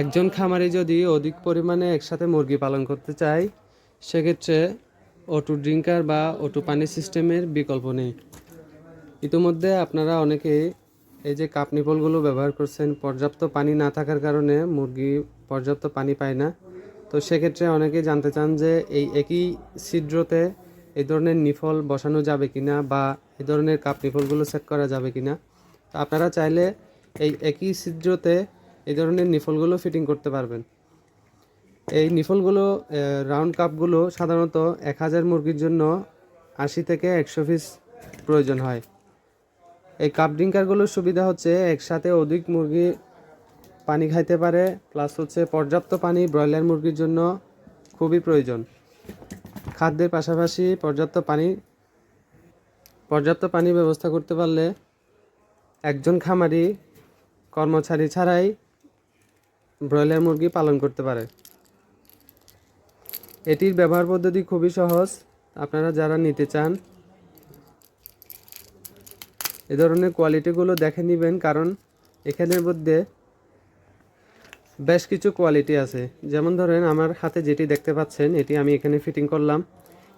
একজন খামারি যদি অধিক পরিমাণে একসাথে মুরগি পালন করতে চায়, সেক্ষেত্রে অটো ড্রিঙ্কার বা অটো পানি সিস্টেমের বিকল্প নেই। ইতিমধ্যে আপনারা অনেকেই এই যে কাপ নিপলগুলো ব্যবহার করছেন, পর্যাপ্ত পানি না থাকার কারণে মুরগি পর্যাপ্ত পানি পায় না। তো সেক্ষেত্রে অনেকেই জানতে চান যে এই একই ছিদ্রতে এই ধরনের নিফল বসানো যাবে কিনা বা এই ধরনের কাপ নিফলগুলো সেট করা যাবে কিনা। তো আপনারা চাইলে এই একই ছিদ্রতে এই ধরনের নিফলগুলো ফিটিং করতে পারবেন। এই নিফলগুলো রাউন্ড কাপগুলো সাধারণত এক হাজার মুরগির জন্য আশি থেকে একশো পিস প্রয়োজন হয়। এই কাপ ড্রিঙ্কারগুলোর সুবিধা হচ্ছে একসাথে অধিক মুরগি পানি খাইতে পারে প্লাস হচ্ছে পর্যাপ্ত পানি ব্রয়লার মুরগির জন্য খুবই প্রয়োজন। খাদ্যের পাশাপাশি পর্যাপ্ত পানি পর্যাপ্ত পানি ব্যবস্থা করতে পারলে একজন খামারি কর্মচারী ছাড়াই ব্রয়লার মুরগি পালন করতে পারে। এটির ব্যবহার পদ্ধতি খুবই সহজ। আপনারা যারা নিতে চান, এ ধরনের কোয়ালিটিগুলো দেখে নেবেন, কারণ এখানের মধ্যে বেশ কিছু কোয়ালিটি আছে। যেমন ধরেন, আমার হাতে যেটি দেখতে পাচ্ছেন, এটি আমি এখানে ফিটিং করলাম।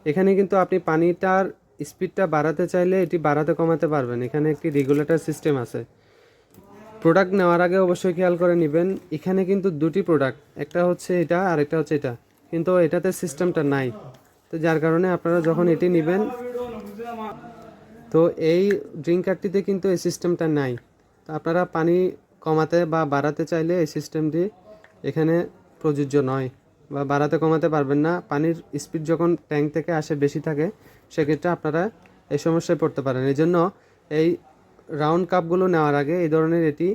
এখানে কিন্তু আপনি পানিটার স্পিডটা বাড়াতে চাইলে এটি বাড়াতে কমাতে পারবেন। এখানে একটি রেগুলেটর সিস্টেম আছে। প্রোডাক্ট নেওয়ার আগে অবশ্যই খেয়াল করে নেবেন, এখানে কিন্তু দুটি প্রোডাক্ট একটা হচ্ছে এটা আর একটা হচ্ছে এটা। কিন্তু এটাতে সিস্টেমটা নাই। তো যার কারণে আপনারা যখন এটি নেবেন, তো এই ড্রিঙ্কারটিতে কিন্তু এই সিস্টেমটা নাই। তো আপনারা পানি কমাতে বা বাড়াতে চাইলে এই সিস্টেমটি এখানে প্রযোজ্য নয় বা বাড়াতে কমাতে পারবেন না। পানির স্পিড যখন ট্যাঙ্ক থেকে আসে বেশি থাকে, সেক্ষেত্রে আপনারা এই সমস্যায় পড়তে পারেন। এই জন্য এই রাউন্ড কাপগুলো নেওয়ার আগে এই ধরনের এটি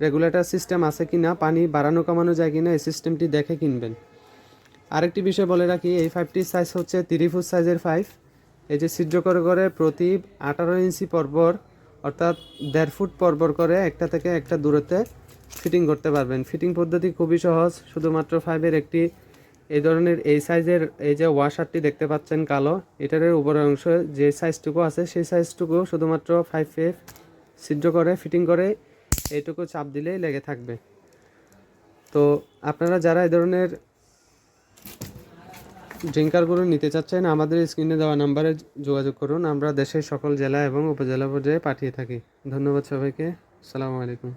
রেগুলেটর সিস্টেম আছে কি না পানি বাড়ানো, কমানো যায় কি না এই সিস্টেমটি দেখে কিনবেন। আরেকটি বিষয় বলে রাখি, এই ফাইভটির সাইজ হচ্ছে তিরিশ ফুট সাইজের ফাইভ এই যে ছিদ্র করে করে প্রতি আঠারো ইঞ্চি পরপর অর্থাৎ দেড় ফুট পরপর করে একটা থেকে একটা দূরত্বে ফিটিং করতে পারবেন। ফিটিং পদ্ধতি খুবই সহজ, শুধুমাত্র ফাইভের একটি এই ধরনের এই সাইজের এই যে ওয়াশারটি দেখতে পাচ্ছেন কালো এটার উপরের অংশ যে সাইজটুকু আছে, সেই সাইজটুকু শুধুমাত্র ফাইভ ফেফ ছিদ্র করে ফিটিং করে, এইটুকু চাপ দিলেই লেগে থাকবে। তো আপনারা যারা এ ধরনের ড্রিঙ্কারগুলো নিতে চাচ্ছেন, আমাদের স্ক্রিনে দেওয়া নাম্বারে যোগাযোগ করুন। আমরা দেশের সকল জেলা এবং উপজেলা পর্যায়ে পাঠিয়ে থাকি। ধন্যবাদ সবাইকে। আসসালামু আলাইকুম।